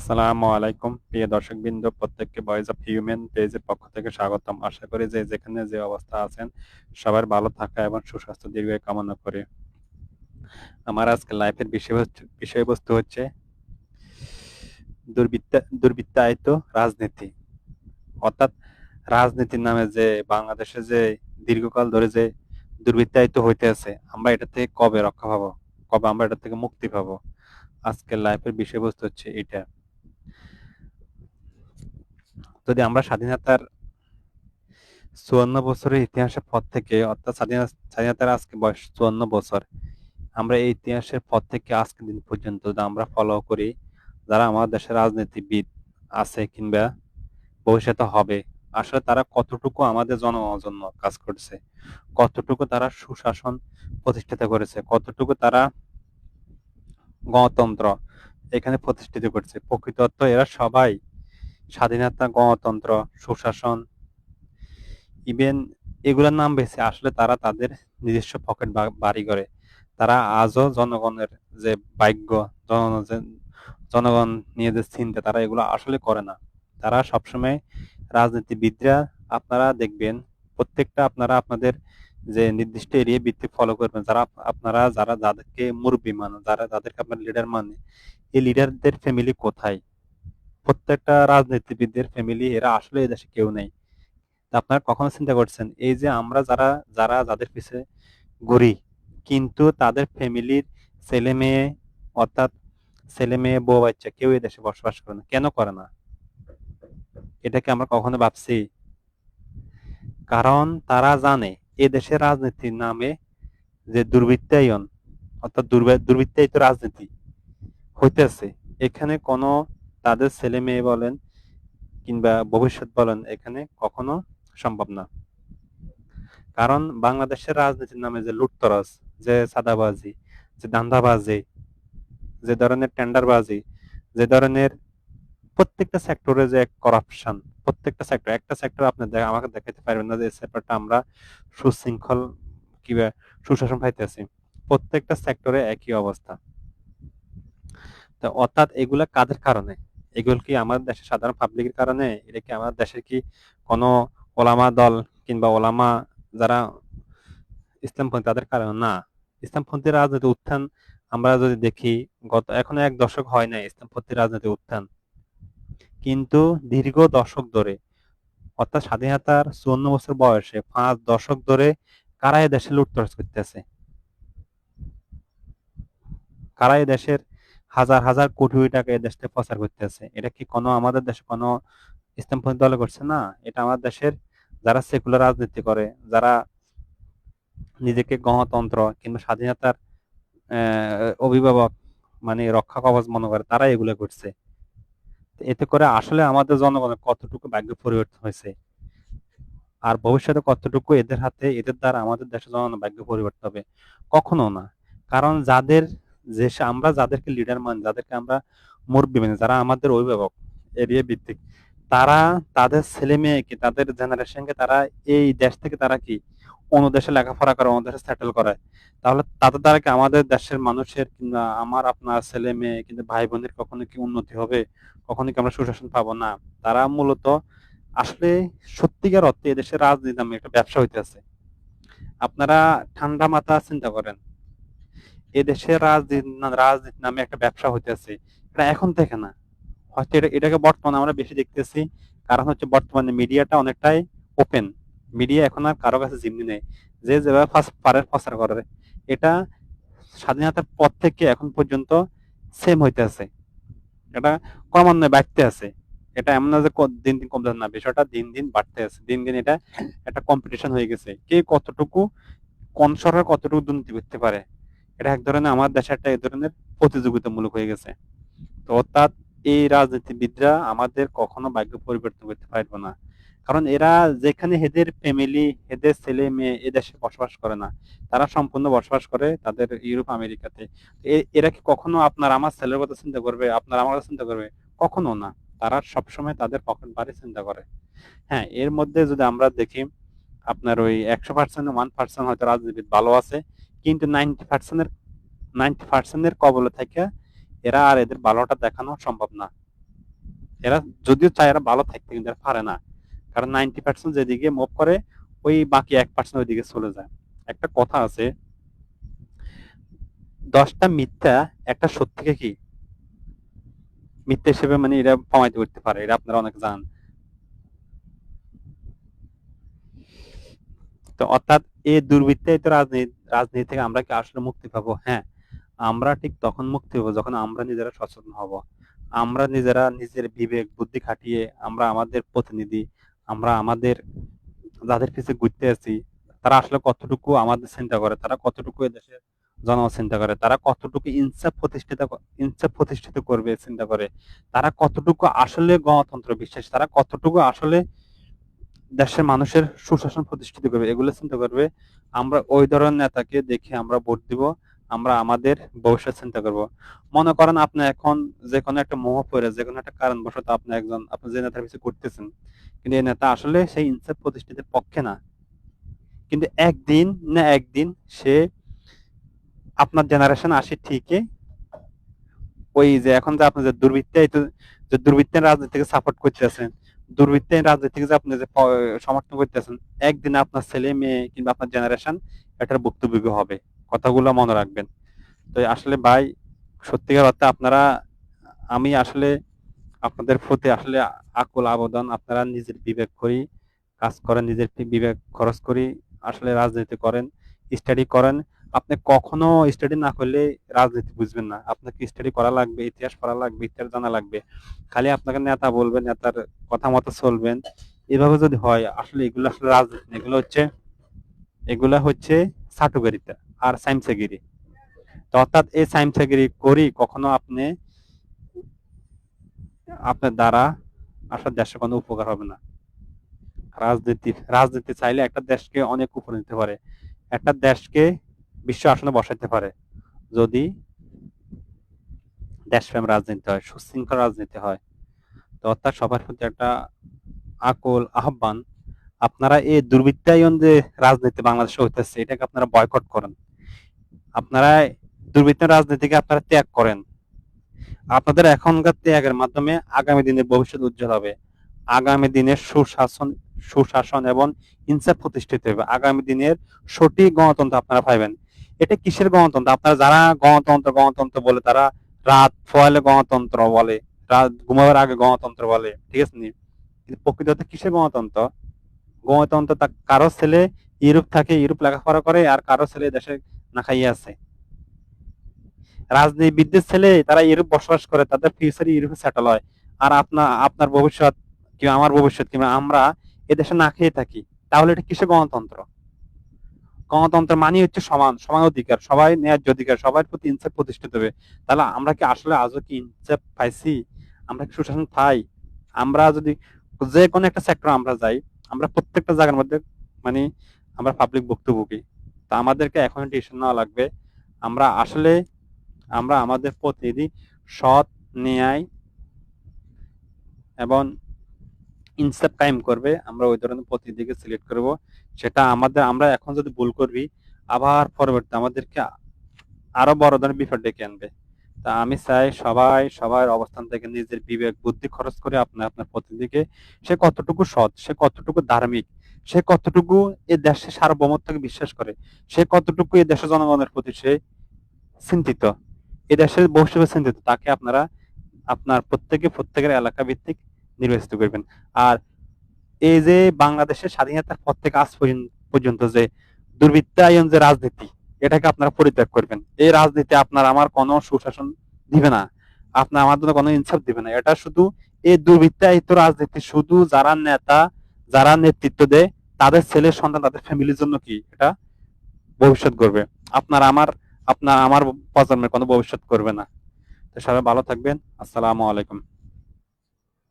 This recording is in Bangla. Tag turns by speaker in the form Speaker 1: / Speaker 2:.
Speaker 1: আসসালামু আলাইকুম। প্রিয় দর্শকবৃন্দ, প্রত্যেককে ভয়েস অফ হিউম্যান পেজের পক্ষ থেকে স্বাগতম। আশা করি যে যেখানে যে অবস্থা আছেন, সবার ভালো থাকা এবং সুস্বাস্থ্য দীর্ঘ কামনা করে। আমার আজকে লাইফের বিষয়বস্তু বিষয়বস্তু হচ্ছে দুর্বৃত্তা, দুর্বৃত্তায়িত রাজনীতি। অর্থাৎ রাজনীতির নামে যে বাংলাদেশে যে দীর্ঘকাল ধরে যে দুর্বৃত্তায়িত হইতে আছে, আমরা এটা থেকে কবে রক্ষা পাবো? কবে আমরা এটা থেকে মুক্তি পাবো? আজকের লাইফের বিষয়বস্তু হচ্ছে এটা। যদি আমরা স্বাধীনতার চুয়ান্ন বছরের ইতিহাসের পর থেকে, অর্থাৎ স্বাধীনতা স্বাধীনতার আজকে বয়স চুয়ান্ন বছর, আমরা এই ইতিহাসের পর থেকে আজকের দিন পর্যন্ত যদি আমরা ফলো করি, যারা আমাদের দেশের রাজনীতিবিদ আছে কিংবা ভবিষ্যতে হবে, আসলে তারা কতটুকু আমাদের জন্য কাজ করছে, কতটুকু তারা সুশাসন প্রতিষ্ঠিত করেছে, কতটুকু তারা গণতন্ত্র এখানে প্রতিষ্ঠিত করছে। প্রকৃত অর্থ এরা সবাই স্বাধীনতা, গণতন্ত্র, সুশাসন ইভেন এগুলোর নাম বেছে আসলে তারা তাদের নিজস্ব পকেট বাড়ি করে তারা আজও জনগণের যে ভাগ্য, জনগণ নিয়ে যে চিন্তা, তারা এগুলো আসলে করে না। তারা সবসময় রাজনীতিবিদরা আপনারা দেখবেন, প্রত্যেকটা আপনারা আপনাদের যে নির্দিষ্ট এরিয়া ভিত্তিক ফলো করবেন। যারা আপনারা, যারা যাদেরকে মুরব্বী মানে যারা যাদেরকে আপনার লিডার মানে এই লিডারদের ফ্যামিলি কোথায়? প্রত্যেকটা রাজনীতিবিদদের ফ্যামিলি এরা আসলে এই দেশে কেউ নেই। আপনারা কখনো চিন্তা করছেন, এই যে আমরা যারা যারা যাদের পিছে ঘুরি, কিন্তু তাদের ফ্যামিলির ছেলে মেয়ে, অর্থাৎ ছেলে মেয়ে, বউ, বাচ্চা কেউ এই দেশে বসবাস করে না। কেন করে না? এটাকে আমরা কখনো ভাবছি? কারণ তারা জানে এ দেশের রাজনীতির নামে যে দুর্বৃত্তায়ন, অর্থাৎ দুর্বৃত্তায়িত রাজনীতি হইতেছে। এখানে কোনো তাদের ছেলে মেয়ে বলেন কিংবা ভবিষ্যৎ বলেন এখানে কখনো সম্ভব না। কারণ বাংলাদেশের রাজনীতির নামে যে লুটতরাজ, যে সাদাবাজি যে দান্দাবাজি যে ধরনের টেন্ডারবাজি, যে ধরনের প্রত্যেকটা সেক্টরে যে করাপশন প্রত্যেকটা সেক্টর একটা সেক্টর আপনি আমাকে দেখাতে পারবেন না যে সেক্টরটা আমরা সুশৃঙ্খল কিংবা সুশাসন পাইতেছি। প্রত্যেকটা সেক্টরে একই অবস্থা। তো অর্থাৎ এগুলা কাদের কারণে? এগুলো কি আমাদের দেশের সাধারণ পাবলিকের কারণে? এটা কি আমাদের দেশের কি কোনো ওলামা দল কিংবা ওলামা যারা ইসলামপন্থী তাদের কারণে? না, ইসলামপন্থী রাজনীতি উত্থান আমরা যদি দেখি, গত এখনও এক দশক হয় না ইসলামপন্থী রাজনীতি উত্থান। কিন্তু দীর্ঘ দশক ধরে, অর্থাৎ স্বাধীনতার চুয়ান্ন বছর বয়সে পাঁচ দশক ধরে কারা দেশে লুটতরাজ করতেছে? কারা দেশের হাজার হাজার কোটি টাকা এই দেশে প্রচার করতেছে। এটা কি কোনো আমাদের দেশে কোনো ইসলামপন্থী দলে করছে না? এটা আমাদের দেশের যারা সেকুলার রাজনীতি করে, যারা নিজেকে গণতন্ত্র কিংবা স্বাধীনতার অভিভাবক মানে রক্ষা কবচ মনে করে তারা এগুলো করছে। এতে করে আসলে আমাদের জনগণের কতটুকু ভাগ্য পরিবর্তন হয়েছে? আর ভবিষ্যতে কতটুকু এদের হাতে, এদের দ্বারা আমাদের দেশের জনগণের ভাগ্য পরিবর্তন হবে? কখনো না। কারণ যাদের যে আমরা যাদেরকে লিডার মান, যাদেরকে আমরা মুরব্বী মানে যারা আমাদের অভিভাবক, এরিয়া ভিত্তিক, তারা তাদের ছেলে মেয়েকে, তাদের জেনারেশনকে তারা এই দেশ থেকে তারা কি অন্য দেশে লেখাপড়া করে, অন্য দেশে সেটেল করে? তাহলে তাদের দ্বারা কি আমাদের দেশের মানুষের কিংবা আমার আপনার ছেলে মেয়ে কিন্তু ভাই বোনের কখনো কি উন্নতি হবে? কখনো কি আমরা সুশাসন পাবো না? তারা মূলত আসলে সত্যিকার অর্থে এদেশের রাজনীতি নামে একটা ব্যবসা হইতেছে। আপনারা ঠান্ডা মাথা চিন্তা করেন এদেশের রাজনীতি রাজনীতি নামে একটা ব্যবসা হইতেছে। এটা এখন থেকে না। হয়তো এটা, এটাকে বর্তমানে আমরা বেশি দেখতেছি। কারণ হচ্ছে বর্তমানে মিডিয়াটা অনেকটাই ওপেন মিডিয়া এখন আর কারও কাছে জিম্মি নেই। যে যেভাবে পারে প্রচার করে, এটা স্বাধীনতার পর থেকে এখন পর্যন্ত সেম হইতে আছে এটা ক্রমান্বয়ে বাড়তে আছে। এটা এমন না যে দিন দিন কমতে না। বিষয়টা দিন দিন বাড়তে আছে। দিন দিন এটা, একটা কম্পিটিশন হয়ে গেছে। কে কতটুকু, কোন সরকার কতটুকু দুর্নীতি করতে পারে? এটা এক ধরনের আমার দেশে একটা এই ধরনের প্রতিযোগিতামূলক হয়ে গেছে। তো অর্থাৎ এই রাজনীতিবিদরা আমাদের কখনো ভাগ্য পরিবর্তন করতে পারবে না। কারণ এরা যেখানে এদের ফ্যামিলি এদের ছেলে মেয়ে এ দেশে বসবাস করে না। তারা সম্পূর্ণ বসবাস করে তাদের ইউরোপ, আমেরিকাতে। এরা কি কখনো আপনার, আমার ছেলের কথা চিন্তা করবে, আপনার, আমার কথা চিন্তা করবে? কখনো না। তারা সবসময় তাদের পকেট বাড়ি চিন্তা করে। হ্যাঁ এর মধ্যে যদি আমরা দেখি, আপনার ওই একশো পার্সেন্ট ওয়ান পার্সেন্ট হয়তো রাজনীতিবিদ ভালো আছে। কিন্তু নাইনটি পার্সেন্টের নাইনটি পার্সেন্টের কবলে থেকে এরা আর এদের ভালোটা দেখানো সম্ভব না। এরা যদিও চায় এরা ভালো থাকতে, কিন্তু এরা পারে না। কারণ নাইনটি পার্সেন্ট যেদিকে মুভ করে, ওই বাকি এক পার্সেন্ট ওইদিকে চলে যায়। একটা কথা আছে, দশটা মিথ্যা একটা সত্যিকে কি? মিথ্যা হিসেবে মানে এরা প্রমাণিত করতে পারে, এটা আপনারা অনেক জান তো অর্থাৎ এই তো রাজনীতি রাজনীতি থেকে আমরা কি আসলে মুক্তি পাবো? হ্যাঁ আমরা ঠিক তখন মুক্তি পাবো যখন আমরা নিজেরা সচেতন হব। আমরা নিজেরা নিজের বিবেক, বুদ্ধি খাটিয়ে আমরা আমাদের প্রতিনিধি, আমরা আমাদের যাদের পিছিয়ে ঘুরতে আছি তারা আসলে কতটুকু আমাদের চিন্তা করে? তারা কতটুকু দেশের জনগণ চিন্তা করে? তারা কতটুকু ইনসাফ প্রতিষ্ঠিত ইনসাফ প্রতিষ্ঠিত করবে চিন্তা করে? তারা কতটুকু আসলে গণতন্ত্র বিশ্বাস? তারা কতটুকু আসলে দেশের মানুষের সুশাসন প্রতিষ্ঠিত করবে? এগুলো চিন্তা করবে আমরা ওই ধরনের নেতাকে দেখে আমরা ভোট দিব, আমরা আমাদের ভবিষ্যৎ চিন্তা করব। মনে করেন আপনি এখন যে কোনো একটা মোহ পড়ে যে কোনো একটা কারণবশত আপনি একজন, আপনি যে নেতার পিছনে করতেছেন কিন্তু এই নেতা আসলে সেই ইনসাফ প্রতিষ্ঠিতের পক্ষে না। কিন্তু একদিন না একদিন সে আপনার জেনারেশন আসে ঠিকই, ওই যে এখন যে আপনি যে দুর্বৃত্তায় যে দুর্বৃত্তের রাজনীতিকে সাপোর্ট করতেছেন দুর্বৃত্তের রাজনীতিকে যে আপনি যে সমর্থন করতেছেন, একদিন আপনার ছেলে, মেয়ে কিংবা আপনার জেনারেশন এটার ভুক্তভোগী হবে। কথাগুলো মনে রাখবেন। তো আসলে ভাই, সত্যিকার অর্থে আপনারা, আমি আসলে আপনাদের প্রতি আসলে আকুল আবেদন, আপনারা নিজের বিবেক করি, কাজ করেন, নিজের বিবেক খরচ করি, আসলে রাজনীতি করেন স্টাডি করেন। আপনি কখনো স্টাডি না করলে রাজনীতি বুঝবেন না। আপনাকে স্টাডি করা লাগবে, ইতিহাস পড়া লাগবে, ইতিহাস জানা লাগবে। খালি আপনাকে নেতা বলবেন, নেতার কথা মতো চলবেন। এভাবে যদি হয়, আসলে এগুলো আসলে রাজনীতি এগুলো হচ্ছে, এগুলা হচ্ছে সাটুগারিতা আর সাইমসাগিরি। তো অর্থাৎ এই সাইমসাগিরি করি কখনো আপনি, আপনার দ্বারা আসলে দেশের কোনো উপকার হবে না। রাজনীতি রাজনীতি চাইলে একটা দেশকে অনেক উপরে নিতে পারে। একটা দেশকে বিশ্ব আসনে বসাইতে পারে। যদি দেশপ্রেম রাজনীতি হয়, সুশৃঙ্খল রাজনীতি হয়, তো অর্থাৎ সবার প্রতি একটা আকুল আহ্বান, আপনারা এই দুর্বৃত্তায়ন যে রাজনীতি বাংলাদেশে হইতেছে, এটাকে আপনারা বয়কট করেন। আপনারা দুর্বৃত্ত রাজনীতিকে আপনারা ত্যাগ করেন। আপনাদের এখনকার ত্যাগের মাধ্যমে আগামী দিনের ভবিষ্যৎ উজ্জ্বল হবে। আগামী দিনের সুশাসন সুশাসন এবং ইনসাফ প্রতিষ্ঠিত হবে। আগামী দিনের সঠিক গণতন্ত্র আপনারা পাইবেন। এটা কিসের গণতন্ত্র? আপনারা যারা গণতন্ত্র গণতন্ত্র বলে, তারা রাত ফলে গণতন্ত্র বলে, রাত ঘুমাবার আগে গণতন্ত্র বলে, ঠিক আছে প্রকৃততে কিসের গণতন্ত্র? গণতন্ত্র তা কারও ছেলে ইউরোপ থাকে, ইউরোপ লেখাপড়া করে, আর কারও ছেলে দেশে না খাইয়ে আছে। রাজনীতিবিদদের ছেলে, তারা ইউরোপ বসবাস করে, তাদের ফিউচার ইউরোপে সেটেল হয়। আর আপনার আপনার ভবিষ্যৎ, কিংবা আমার ভবিষ্যৎ, কিংবা আমরা এদেশে না খেয়ে থাকি, তাহলে এটা কিসের গণতন্ত্র? গণতন্ত্র মানে হচ্ছে সমান সমান অধিকার। সবাই ন্যায্য অধিকার, সবার প্রতি ইনসাফ প্রতিষ্ঠিত হবে। তাহলে আমরা কি আসলে আজও কি ইনসাফ পাইছি? আমরা কি সুশাসন পাই? আমরা যদি যে কোনো একটা সেক্টর আমরা যাই, আমরা প্রত্যেকটা জায়গার মধ্যে মানে আমরা পাবলিক ভুক্তভোগী। তা আমাদেরকে এখন ডিসিশন নেওয়া লাগবে। আমরা আসলে, আমরা আমাদের প্রতিনিধি সৎ, ন্যায় এবং ইনসাফ কায়েম করবে। আমরা ওই ধরনের প্রতিনিধিকে সিলেক্ট করব। সেটা আমাদের, আমরা এখন যদি ভুল করবি, আবার পরবর্তী আমাদেরকে আরও বড় ধরনের বিপদ ডেকে আনবে। তা আমি চাই সবাই, সবার অবস্থান থেকে নিজের বিবেক, বুদ্ধি খরচ করে আপনার আপনার প্রতিনিধিকে সে কতটুকু সৎ, সে কতটুকু ধার্মিক, সে কতটুকু এ দেশের সার্বভৌমত্বকে বিশ্বাস করে, সে কতটুকু এ দেশের জনগণের প্রতি সে চিন্তিত, এ দেশের ভবিষ্যতে চিন্তিত, তাকে আপনারা, আপনার প্রত্যেকে, প্রত্যেকের এলাকা ভিত্তিক নির্বাচিত করবেন। আর এই যে বাংলাদেশের স্বাধীনতার পর থেকে আজ পর্যন্ত- যে দুর্বৃত্তায়ন যে রাজনীতি, এটাকে আপনারা পরিত্যাগ করবেন। এই রাজনীতি আপনার আমার কোনো সুশাসন দিবে না। আপনার আমার জন্য কোনো ইনসাফ দিবে না। এটা শুধু এই দুর্বৃত্তায়িত রাজনীতি, শুধু যারা নেতা, যারা নেতৃত্ব দেয়, তাদের ছেলে, সন্তান, তাদের ফ্যামিলির জন্য কি এটা ভবিষ্যৎ করবে? আপনার আমার আপনার আমার প্রজন্মের কোনো ভবিষ্যৎ করবে না। তো সবাই ভালো থাকবেন। আসসালামু আলাইকুম।